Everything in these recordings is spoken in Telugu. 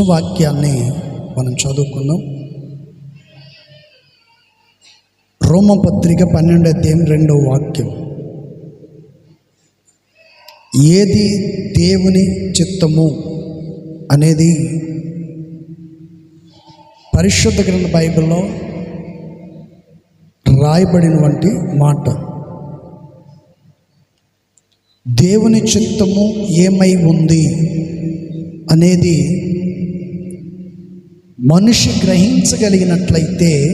చిన్న వాక్యాన్ని మనం చదువుకుందాం. రోమపత్రిక పన్నెండు అధ్యాయం రెండవ వాక్యం. ఏది దేవుని చిత్తము అనేది పరిశుద్ధ గ్రంథ బైబిల్లో రాయబడినటువంటి మాట. దేవుని చిత్తము ఏమై ఉంది అనేది మనిషి గ్రహించగలిగినట్లయితే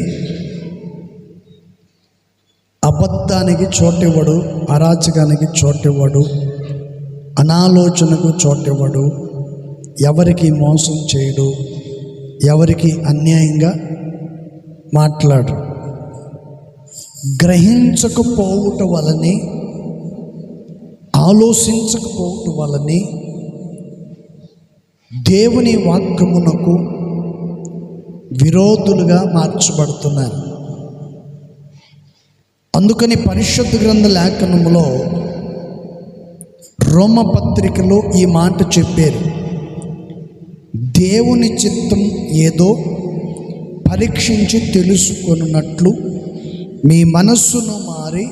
అబద్ధానికి చోటివ్వడు అరాచకానికి చోటివ్వడు అనాలోచనకు చోటివ్వడు ఎవరికి మోసం చేయడు ఎవరికి అన్యాయంగా మాట్లాడు. గ్రహించకపోవుట వలని ఆలోచించకపోవుట వలని దేవుని వాక్యమునకు విరోధులుగా మార్చబడుతున్నారు. అందుకని పరిశుద్ధ గ్రంథ లేఖనంలో రోమపత్రికలో ఈ మాట చెప్పారు. దేవుని చిత్తం ఏదో పరీక్షించి తెలుసుకున్నట్లు మీ మనస్సును మారి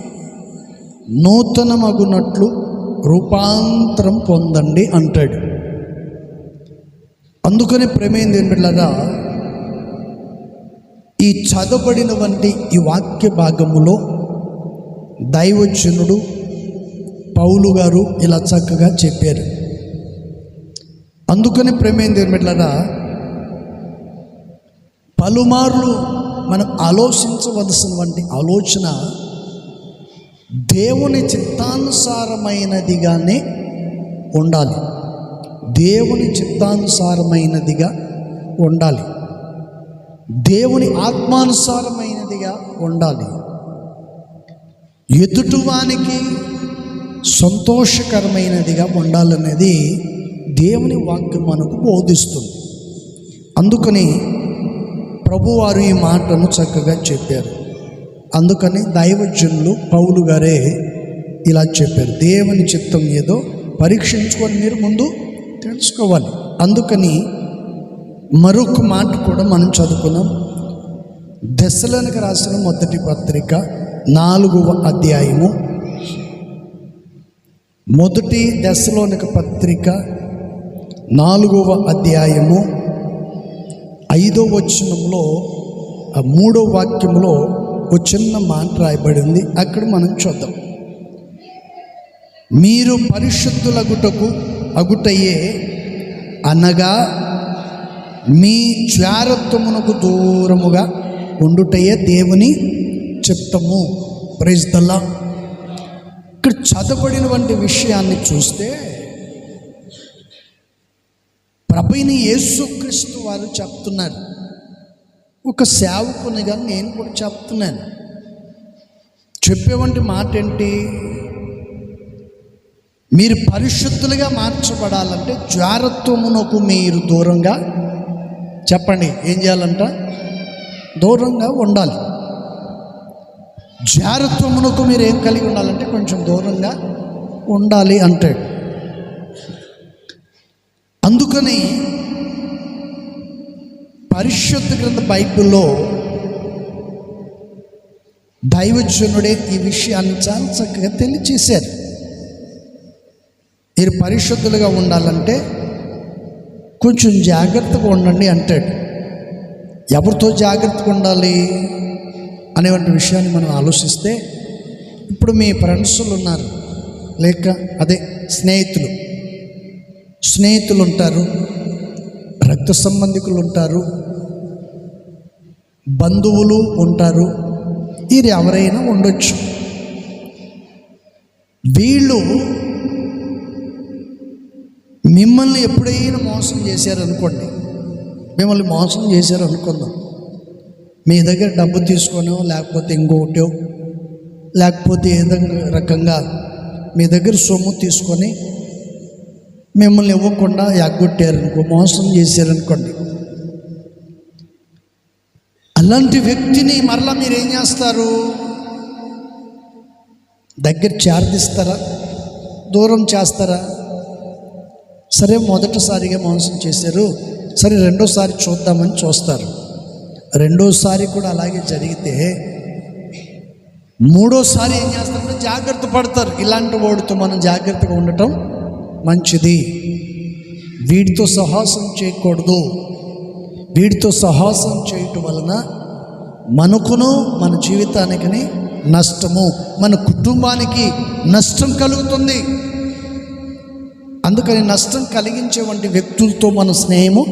నూతనమగునట్లు రూపాంతరం పొందండి అంటాడు. అందుకని ప్రమేయం బిడ్డలారా ఈ చదవబడిన వంటి ఈ వాక్య భాగములో దైవజనుడు పౌలు గారు ఇలా చక్కగా చెప్పారు. అందుకని ప్రమేయం బిడ్డలారా పలుమార్లు మనం ఆలోచించవలసినటువంటి ఆలోచన దేవుని చిత్తానుసారమైనదిగానే ఉండాలి. దేవుని చిత్తానుసారమైనదిగా ఉండాలి. దేవుని ఆత్మానుసారమైనదిగా ఉండాలి. ఎదుటివానికి సంతోషకరమైనదిగా ఉండాలనేది దేవుని వాక్యం మనకు బోధిస్తుంది. అందుకని ప్రభువారు ఈ మాటను చక్కగా చెప్పారు. అందుకని దైవజనులు పౌలు గారే ఇలా చెప్పారు. దేవుని చిత్తం ఏదో పరీక్షించుకొని మీరు ముందు తెలుసుకోవాలి. అందుకని మరొక మాట కూడా మనం చదువుకున్నాం. దశలనకు రాసిన మొదటి పత్రిక నాలుగవ అధ్యాయము. మొదటి దశలోనిక పత్రిక నాలుగవ అధ్యాయము. ఐదో వచనంలో మూడో వాక్యంలో ఒక చిన్న మాట రాయబడింది. అక్కడ మనం చూద్దాం. మీరు పరిశుద్ధులగుటకు అగుటయే అనగా మీ జ్వారత్వమునకు దూరముగా ఉండుటయే దేవుని చిత్తము. ప్రైజ్దల్లా ఇక్కడ చదవబడినటువంటి విషయాన్ని చూస్తే ప్రభుని యేసుక్రీస్తు వారు చెప్తున్నారు. ఒక సేవకునిగా నేను కూడా చెప్తున్నాను. చెప్పేవంటి మాట ఏంటి మీరు పరిశుద్ధులుగా మార్చబడాలంటే జారత్వమునకు మీరు దూరంగా చెప్పండి ఏం చేయాలంట? దూరంగా ఉండాలి. జారత్వమునకు మీరు ఏం కలిగి ఉండాలంటే కొంచెం దూరంగా ఉండాలి అంటాడు. అందుకని పరిశుద్ధ గ్రంథ బైబిల్లో దైవజనుడే ఈ విషయాన్ని చాలా చక్కగా తెలియచేశారు. మీరు పరిశుద్ధులుగా ఉండాలంటే కొంచెం జాగ్రత్తగా ఉండండి అంటాడు. ఎవరితో జాగ్రత్తగా ఉండాలి అనేటువంటి విషయాన్ని మనం ఆలోచిస్తే ఇప్పుడు మీ ఫ్రెండ్స్లు ఉన్నారు. లేక అదే స్నేహితులు. స్నేహితులు ఉంటారు రక్త సంబంధికులు ఉంటారు బంధువులు ఉంటారు వీరు ఎవరైనా ఉండొచ్చు. వీళ్ళు మిమ్మల్ని ఎప్పుడైనా మోసం చేశారనుకోండి మిమ్మల్ని మోసం చేశారు అనుకుందాం మీ దగ్గర డబ్బు తీసుకోనో లేకపోతే ఇంకొకటో లేకపోతే ఏదో రకంగా మీ దగ్గర సొమ్ము తీసుకొని మిమ్మల్ని ఇవ్వకుండా ఎగ్గొట్టారనుకో మోసం చేశారనుకోండి. అలాంటి వ్యక్తిని మరలా మీరు ఏం చేస్తారు? దగ్గర చేరదిస్తారా? దూరం చేస్తారా? సరే మొదటిసారిగా మోసం చేశారు. సరే రెండోసారి చూద్దామని చూస్తారు. రెండోసారి కూడా అలాగే జరిగితే మూడోసారి ఏం చేస్తారంటే జాగ్రత్త పడతారు. ఇలాంటి వాడితో మనం జాగ్రత్తగా ఉండటం మంచిది. వీడితో సాహసం చేయకూడదు. వీడితో సాహసం చేయటం వలన మనకును మన జీవితానికి నష్టము మన కుటుంబానికి నష్టం కలుగుతుంది. అందుకని నష్టం కలిగించే వంటి వ్యక్తులతో మన స్నేహము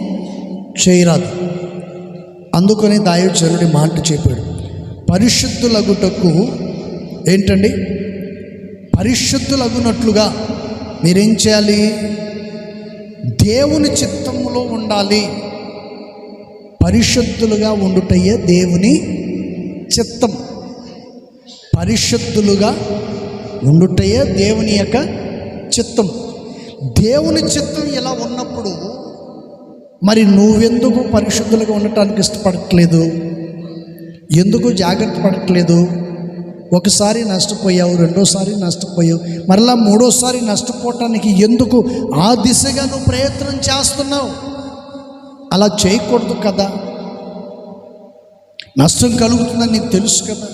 చేయరాదు అందుకని దాయోచరుడి మాట చెప్పాడు. పరిశుద్ధులగుటకు ఏంటండి? పరిశుద్ధులగునట్లుగా మీరేం చేయాలి? దేవుని చిత్తములో ఉండాలి. పరిశుద్ధులుగా ఉండుటయ్యే దేవుని చిత్తం. పరిశుద్ధులుగా ఉండుటయే దేవుని యొక్క చిత్తం. దేవుని చిత్తం ఇలా ఉన్నప్పుడు మరి నువ్వెందుకు పరిశుద్ధులుగా ఉండటానికి ఇష్టపడట్లేదు? ఎందుకు జాగ్రత్త పడట్లేదు? ఒకసారి నష్టపోయావు రెండోసారి నష్టపోయావు మరలా మూడోసారి నష్టపోవటానికి ఎందుకు ఆ దిశగా నువ్వు ప్రయత్నం చేస్తున్నావు? అలా చేయకూడదు కదా. నష్టం కలుగుతుందని నీకు తెలుసు కదా.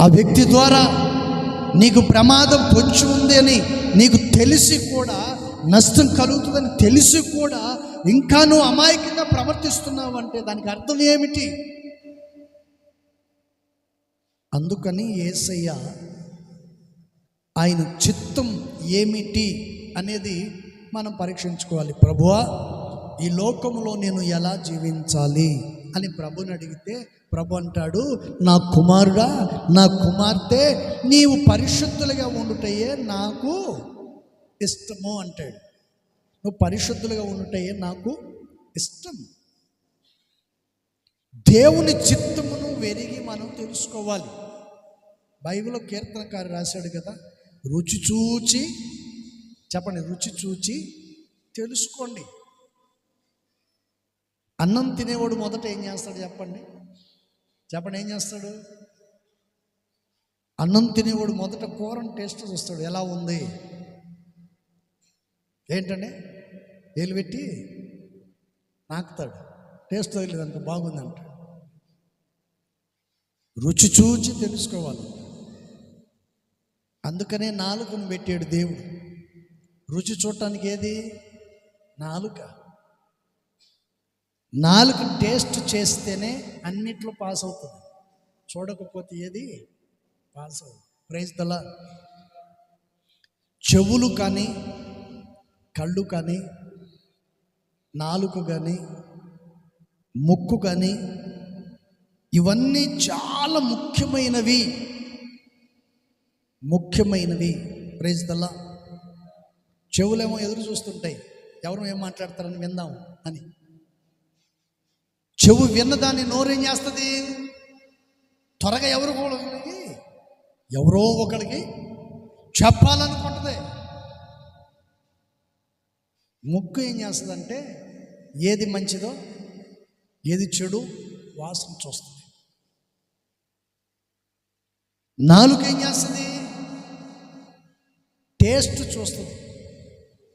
ఆ వ్యక్తి ద్వారా నీకు ప్రమాదం పొచ్చి ఉంది అని నీకు తెలిసి కూడా నష్టం కలుగుతుందని తెలిసి కూడా ఇంకా నువ్వు అమాయకంగా ప్రవర్తిస్తున్నావు అంటే దానికి అర్థం ఏమిటి? అందుకని ఏసయ్య ఆయన చిత్తం ఏమిటి అనేది మనం పరీక్షించుకోవాలి. ప్రభువా ఈ లోకంలో నేను ఎలా జీవించాలి? అని ప్రభుని అడిగితే ప్రభు అంటాడు నా కుమారుడా నా కుమార్తె నీవు పరిశుద్ధులుగా ఉండుటయే నాకు ఇష్టము అంటాడు. నువ్వు పరిశుద్ధులుగా ఉండుటయే నాకు ఇష్టం. దేవుని చిత్తమును వెరిగి మనం తెలుసుకోవాలి. బైబిల్లో కీర్తనకారు రాశాడు కదా రుచి చూచి చెప్పండి రుచి చూచి తెలుసుకోండి. అన్నం తినేవాడు మొదట ఏం చేస్తాడు చెప్పండి? చెప్పండి ఏం చేస్తాడు? అన్నం తినేవాడు మొదట కూరని టేస్ట్ చూస్తాడు. ఎలా ఉంది? ఏంటండి? వేలు పెట్టి నాకుతాడు. టేస్ట్ తగిలేదు అంత బాగుందంట రుచి చూచి తెలుసుకోవాలి. అందుకనే నాలుకను పెట్టాడు దేవుడు. రుచి చూడటానికి ఏది? నాలుక. నాలుగు టేస్ట్ చేస్తేనే అన్నిట్లో పాస్ అవుతుంది. చూడకపోతే ఏది? పాస్ అవుతుంది ప్రైజ్ దలా చెవులు కానీ కళ్ళు కానీ నాలుక కానీ ముక్కు కానీ ఇవన్నీ చాలా ముఖ్యమైనవి. ముఖ్యమైనవి. ప్రైజ్ చెవులేమో ఎదురు చూస్తుంటాయి. ఎవరు ఏం మాట్లాడతారని విందాం అని. చెవు విన్నదాన్ని నోరేం చేస్తుంది? త్వరగా ఎవరు ఒకరికి ఎవరో ఒకరికి చెప్పాలనుకుంటుంది. ముక్కు ఏం చేస్తుందంటే ఏది మంచిదో ఏది చెడు వాసన చూస్తుంది. నాలుగు ఏం చేస్తుంది? టేస్ట్ చూస్తుంది.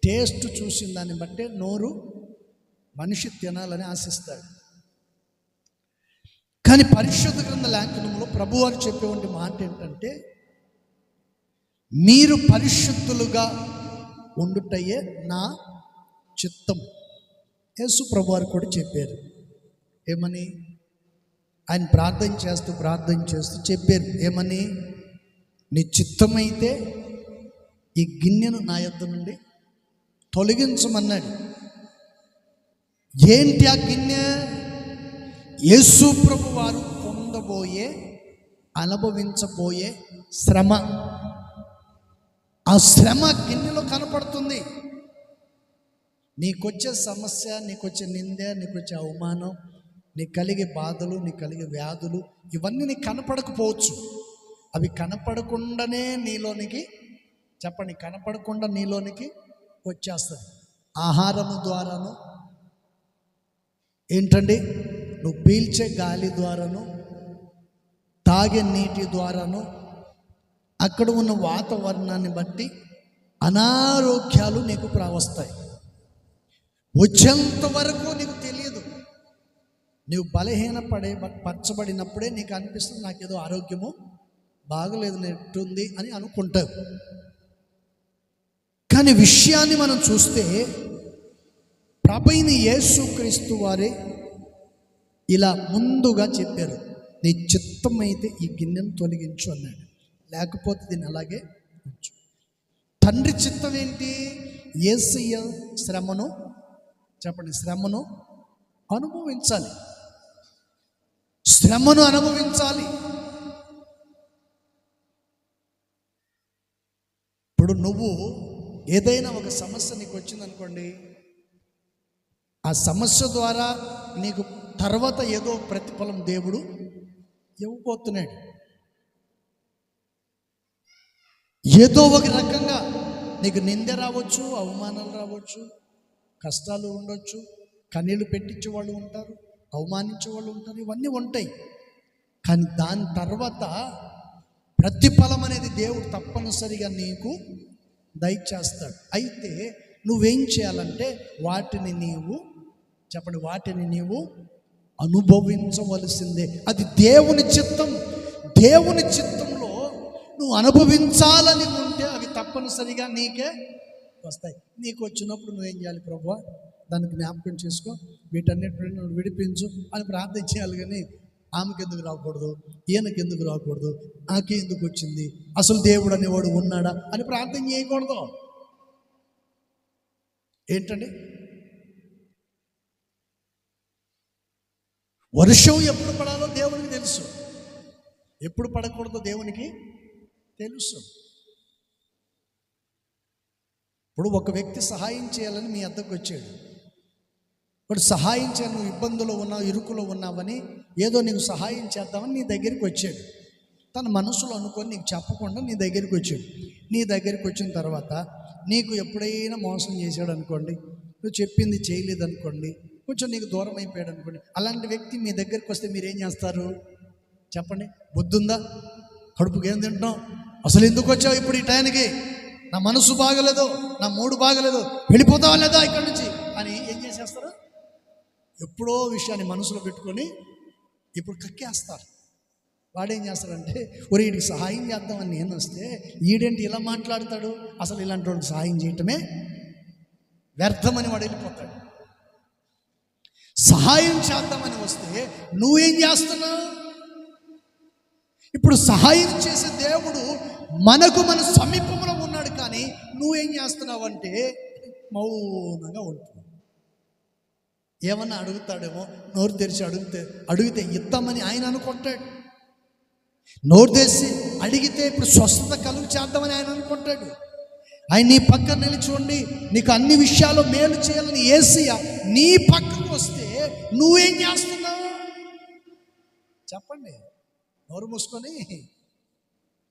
టేస్ట్ చూసిన దాన్ని బట్టే నోరు మనిషి తినాలని ఆశిస్తాడు. కానీ పరిశుద్ధ గ్రంథ లేఖనంలో ప్రభువారు చెప్పేటువంటి మాట ఏంటంటే మీరు పరిశుద్ధులుగా ఉండుటయే నా చిత్తం. యేసు ప్రభువారు కూడా చెప్పారు. ఏమని? ఆయన ప్రార్థన చేస్తూ ప్రార్థన చేస్తూ చెప్పారు. ఏమని? నీ చిత్తమైతే ఈ గిన్నెను నా యొద్ద నుండి తొలగించమన్నాడు. ఏంటి ఆ గిన్నె? యేసు ప్రభు వారు పొందబోయే అనుభవించబోయే శ్రమ. ఆ శ్రమ గిన్నెలో కనపడుతుంది? నీకొచ్చే సమస్య నీకొచ్చే నింద నీకొచ్చే అవమానం నీకు కలిగే బాధలు నీకు కలిగే వ్యాధులు ఇవన్నీ నీకు కనపడకపోవచ్చు. అవి కనపడకుండానే నీలోనికి చెప్పండి కనపడకుండా నీలోనికి వచ్చేస్తుంది ఆహారము ద్వారాను ఏంటండి? నువ్వు పీల్చే గాలి ద్వారాను తాగే నీటి ద్వారాను అక్కడ ఉన్న వాతావరణాన్ని బట్టి అనారోగ్యాలు నీకు ప్రావస్తాయి వచ్చేంత వరకు నీకు తెలియదు. నీవు బలహీన పడే పరచబడినప్పుడే నీకు అనిపిస్తుంది నాకేదో ఆరోగ్యము బాగలేదు నెట్టుంది అని అనుకుంటావు. కానీ విషయాన్ని మనం చూస్తే ప్రభైన యేసుక్రీస్తు వారే ఇలా ముందుగా చెప్పారు. నీ చిత్తం అయితే ఈ గిన్నెను తొలగించు అన్నాడు. లేకపోతే దీన్ని అలాగే ఉంచు. తండ్రి చిత్తం ఏంటి ఏసయ్య శ్రమను చెప్పండి శ్రమను అనుభవించాలి. శ్రమను అనుభవించాలి. ఇప్పుడు నువ్వు ఏదైనా ఒక సమస్య నీకు వచ్చిందనుకోండి ఆ సమస్య ద్వారా నీకు తర్వాత ఏదో ప్రతిఫలం దేవుడు ఇవ్వబోతున్నాడు. ఏదో ఒక రకంగా నీకు నింద రావచ్చు అవమానాలు రావచ్చు కష్టాలు ఉండొచ్చు కన్నీళ్ళు పెట్టించే వాళ్ళు ఉంటారు అవమానించే వాళ్ళు ఉంటారు ఇవన్నీ ఉంటాయి. కానీ దాని తర్వాత ప్రతిఫలం అనేది దేవుడు తప్పనిసరిగా నీకు దయచేస్తాడు. అయితే నువ్వేం చేయాలంటే వాటిని నీవు చెప్పండి వాటిని నీవు అనుభవించవలసిందే. అది దేవుని చిత్తం. దేవుని చిత్తంలో నువ్వు అనుభవించాలని ఉంటే అవి తప్పనిసరిగా నీకే వస్తాయి. నీకు వచ్చినప్పుడు నువ్వేం చేయాలి ప్రభు? దానికి జ్ఞాపకం చేసుకో. వీటన్నిటిని నువ్వు విడిపించు అని ప్రార్థన చేయాలి కానీ ఆమెకి ఎందుకు రాకూడదు? ఈయనకి ఎందుకు రాకూడదు? నాకే ఎందుకు వచ్చింది? అసలు దేవుడు అనేవాడు ఉన్నాడా అని ప్రార్థన చేయకూడదు. ఏంటండి? వర్షం ఎప్పుడు పడాలో దేవునికి తెలుసు. ఎప్పుడు పడకూడదో దేవునికి తెలుసు. ఇప్పుడు ఒక వ్యక్తి సహాయం చేయాలని మీ అద్దకు వచ్చాడు. ఇప్పుడు సహాయం చేయాలి నువ్వు ఇబ్బందులో ఉన్నావు ఇరుకులో ఉన్నావని ఏదో నీకు సహాయం చేద్దామని నీ దగ్గరికి వచ్చాడు. తన మనసులో అనుకొని నీకు చెప్పకుండా నీ దగ్గరికి వచ్చాడు. నీ దగ్గరికి వచ్చిన తర్వాత నీకు ఎప్పుడైనా మోసం చేశాడు అనుకోండి నువ్వు చెప్పింది చేయలేదు అనుకోండి కొంచెం నీకు దూరం అయిపోయాడు అనుకోండి. అలాంటి వ్యక్తి మీ దగ్గరికి వస్తే మీరు ఏం చేస్తారు? చెప్పండి. బుద్ధుందా? కడుపుకి ఏం తింటాం అసలు ఎందుకు వచ్చావు ఇప్పుడు ఈ టైంకి? నా మనసు బాగలేదు నా మూడు బాగలేదు వెళ్ళిపోతావా లేదా ఇక్కడి నుంచి? అని ఏం చేసేస్తారు? ఎప్పుడో విషయాన్ని మనసులో పెట్టుకొని ఇప్పుడు కక్కేస్తారు. వాడేం చేస్తాడంటే ఒరే వీడికి సహాయం చేద్దామని నేను వస్తే ఈడేంటి ఇలా మాట్లాడతాడు? అసలు ఇలాంటి వాడికి సహాయం చేయటమే వ్యర్థమని వాడు వెళ్ళిపోతాడు. సహాయం చేద్దామని వస్తే నువ్వేం చేస్తున్నావు? ఇప్పుడు సహాయం చేసే దేవుడు మనకు మన సమీపంలో ఉన్నాడు కానీ నువ్వేం చేస్తున్నావు అంటే మౌనంగా ఉంటున్నావు. ఏమన్నా అడుగుతాడేమో నోరు తెరిచి అడిగితే అడిగితే ఇద్దామని ఆయన అనుకుంటాడు. నోరు తెరిచి అడిగితే ఇప్పుడు స్వస్థత కలుగు చేద్దామని ఆయన అనుకుంటాడు. ఆయన నీ పక్కన నిలిచోండి నీకు అన్ని విషయాలు మేలు చేయాలని ఏసయ్య నీ పక్కకు వస్తే నువ్వేం చేస్తున్నావు? చెప్పండి. నోరు మూసుకొని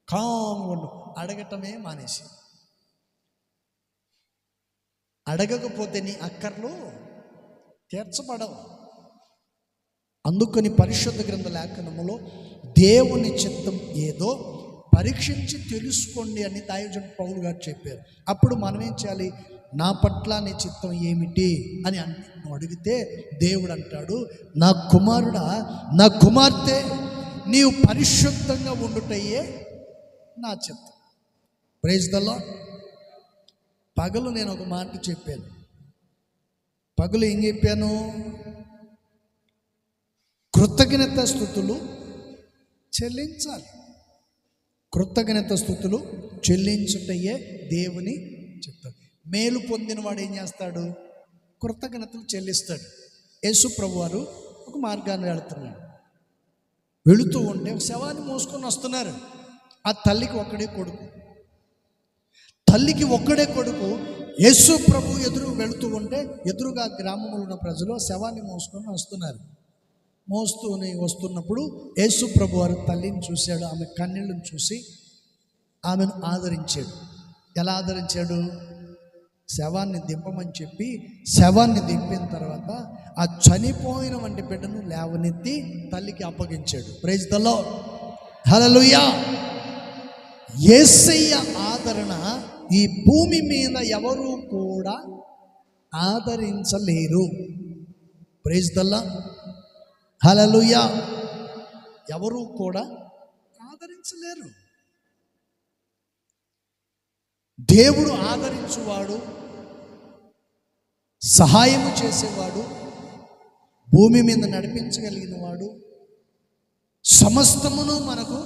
కామ్గా అడగటమే మానేసి. అడగకపోతే నీ అక్కర్లు తీర్చబడవు. అందుకని పరిశుద్ధ గ్రంథ లేఖనములో దేవుని చిత్తం ఏదో పరీక్షించి తెలుసుకోండి అని దైవజన్ పౌలు గారు చెప్పారు. అప్పుడు మనం ఏం చేయాలి? నా పట్ల నీ చిత్తం ఏమిటి అని నువ్వు అడిగితే దేవుడు అంటాడు నా కుమారుడా నా కుమార్తె నీవు పరిశుద్ధంగా ఉండుటయ్యే నా చిత్తం. ప్రైజ్ దల్లో పగలు నేను ఒక మాట చెప్పాను. పగలు ఏం చెప్పాను? కృతజ్ఞత స్థుతులు చెల్లించాలి. కృతజ్ఞత స్థుతులు చెల్లించుటయ్యే దేవుని చెప్తాడు మేలు పొందినవాడు ఏం చేస్తాడు? కృతజ్ఞతలు చెల్లిస్తాడు. యేసు ప్రభు వారు ఒక మార్గాన్ని వెళుతున్నాడు. వెళుతూ ఉంటే ఒక శవాన్ని మోసుకొని వస్తున్నారు. ఆ తల్లికి ఒక్కడే కొడుకు. తల్లికి ఒక్కడే కొడుకు. యేసు ప్రభు ఎదురు వెళుతూ ఉంటే ఎదురుగా గ్రామంలో ఉన్న ప్రజలు శవాన్ని మోసుకొని వస్తున్నారు. మోస్తూనే వస్తున్నప్పుడు యేసు ప్రభు వారు తల్లిని చూశాడు. ఆమె కన్నీళ్ళను చూసి ఆమెను ఆదరించాడు. ఎలా ఆదరించాడు? శవాన్ని దింపమని చెప్పి శవాన్ని దింపిన తర్వాత ఆ చనిపోయిన వంటి బిడ్డను లేవనెత్తి తల్లికి అప్పగించాడు. ప్రేజ్ దలో హలలుయా ఏసయ్య ఆదరణ ఈ భూమి మీద ఎవరు కూడా ఆదరించలేరు. ప్రేజ్ దల్లా హలలుయా ఎవరు కూడా ఆదరించలేరు. దేవుడు ఆదరించువాడు సహాయము చేసేవాడు భూమి మీద నడిపించగలిగిన వాడు సమస్తమును మనకు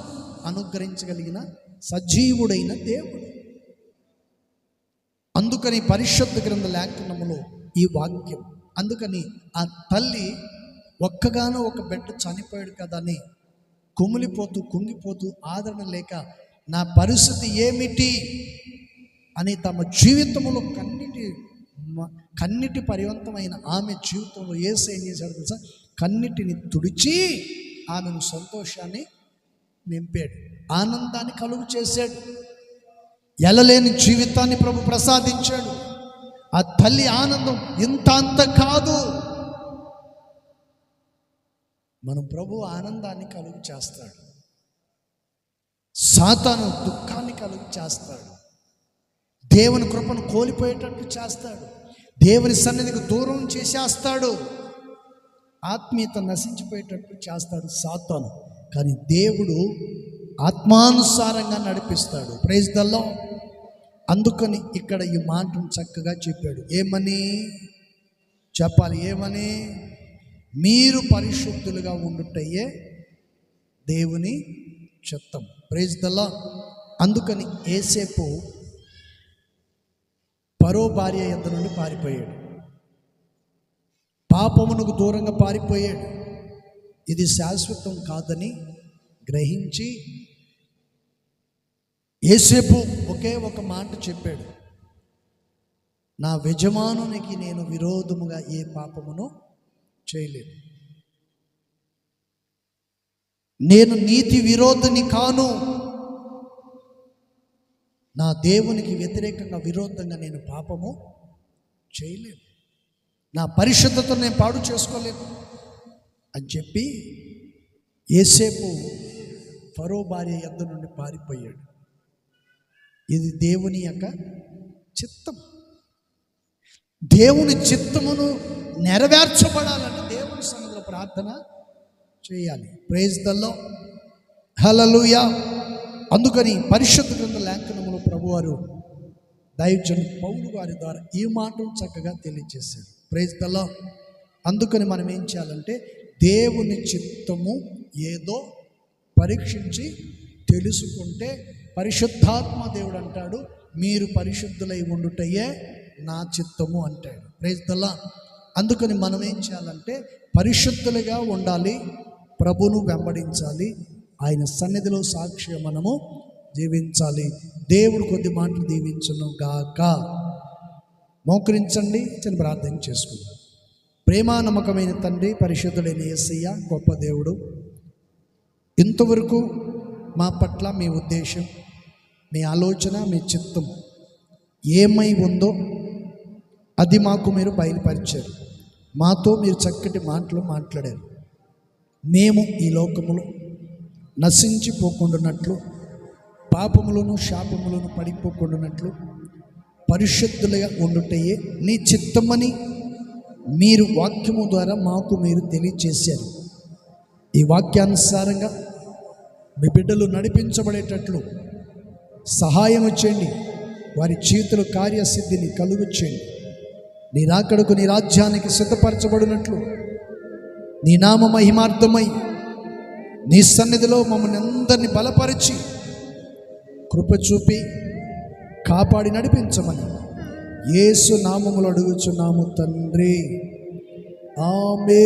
అనుగ్రహించగలిగిన సజీవుడైన దేవుడు. అందుకని పరిశుద్ధ గ్రంథ లేఖనములో ఈ వాక్యం అందుకని ఆ తల్లి ఒక్కగానో ఒక బిడ్డ చనిపోయాడు కదా అని కుమిలిపోతూ కుంగిపోతూ ఆదరణ లేక నా పరిస్థితి ఏమిటి? అని తమ జీవితంలో కన్నిటి మ- కన్నిటి పర్యంతమైన ఆమె జీవితంలో ఏసు ఏం చేశాడు తెలుసా? కన్నిటిని తుడిచి ఆమెను సంతోషాన్ని నింపాడు. ఆనందాన్ని కలుగు చేశాడు. ఎలలేని జీవితాన్ని ప్రభు ప్రసాదించాడు. ఆ తల్లి ఆనందం ఇంత అంత కాదు. మనం ప్రభు ఆనందాన్ని కలుగు చేస్తాడు. సాతాను దుఃఖాన్ని కలుగు చేస్తాడు. దేవుని కృపను కోల్పోయేటట్టు చేస్తాడు. దేవుని సన్నిధికి దూరం చేసేస్తాడు. ఆత్మీయత నశించిపోయేటట్టు చేస్తాడు సాతాను. కానీ దేవుడు ఆత్మానుసారంగా నడిపిస్తాడు. ప్రైజ్ దల్లో అందుకని ఇక్కడ ఈ మాటను చక్కగా చెప్పాడు. ఏమని? చెప్పాలి. ఏమని? మీరు పరిశుద్ధులుగా ఉండుటయ్యే దేవుని చిత్తం. ప్రైజ్ దల్లా అందుకని ఏసేపు మరో భార్య యొద్ద నుండి పారిపోయాడు. పాపమునకు దూరంగా పారిపోయాడు. ఇది శాశ్వతం కాదని గ్రహించి ఏసేపు ఒకే ఒక మాట చెప్పాడు. నా యజమానునికి నేను విరోధముగా ఏ పాపమును చేయలేదు. నేను నీతి విరోధిని కాను. నా దేవునికి వ్యతిరేకంగా విరోధంగా నేను పాపము చేయలేను నా పరిశుద్ధత నేను పాడు చేసుకోలేను అని చెప్పి ఏసేపు ఫరో భార్య యొద్ద నుండి పారిపోయాడు. ఇది దేవుని యొక్క చిత్తం. దేవుని చిత్తమును నెరవేర్చబడాలంటే దేవుని సన్నిధిలో ప్రార్థన చేయాలి. ప్రేజ్ దల్లో హలలుయా అందుకని పరిశుద్ధ గ్రంథ లేఖనములో ప్రభువారు దైవజన్ పౌలు వారి ద్వారా ఈ మాటను చక్కగా తెలియజేశారు. ప్రైజ్ దల్లో అందుకని మనం ఏం చేయాలంటే దేవుని చిత్తము ఏదో పరీక్షించి తెలుసుకుంటే పరిశుద్ధాత్మ దేవుడు అంటాడు మీరు పరిశుద్ధులై ఉండుటయే నా చిత్తము అంటాడు. ప్రైజ్ దల్లా అందుకని మనం ఏం చేయాలంటే పరిశుద్ధులుగా ఉండాలి ప్రభును వెంబడించాలి ఆయన సన్నిధిలో సాక్షి మనము జీవించాలి. దేవుడు కొద్ది మాటలు దీవించును గాక. మోకరించండి చిన్న ప్రార్థన చేసుకుందాం. ప్రేమా నమ్మకమైన తండ్రి పరిశుద్ధుడైన ఏసయ్య గొప్ప దేవుడు ఇంతవరకు మా పట్ల మీ ఉద్దేశం మీ ఆలోచన మీ చిత్తం ఏమై ఉందో అది మాకు మీరు బయలుపరిచారు. మాతో మీరు చక్కటి మాటలు మాట్లాడారు. మేము ఈ లోకములో నశించిపోకుండానట్లు పాపములను శాపములను పడిపోకుండానట్లు పరిశుద్ధులుగా ఉండుటయే నీ చిత్తమని మీరు వాక్యము ద్వారా మాకు మీరు తెలియచేశారు. ఈ వాక్యానుసారంగా మీ బిడ్డలు నడిపించబడేటట్లు సహాయం చేయండి. వారి చేతుల కార్యసిద్ధిని కలుగు చేయండి. నీ రాకడకు నీ రాజ్యానికి సిద్ధపరచబడినట్లు నీ నామ మహిమార్థమై నీ సన్నిధిలో మమ్మల్ని అందరినీ బలపరిచి కృప చూపి కాపాడి నడిపించమని యేసు నామములు అడుగుచున్నాము తండ్రి. ఆమె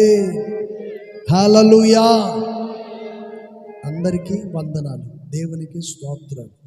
హలలుయా అందరికీ వందనాలు. దేవునికి స్తోత్రాలు.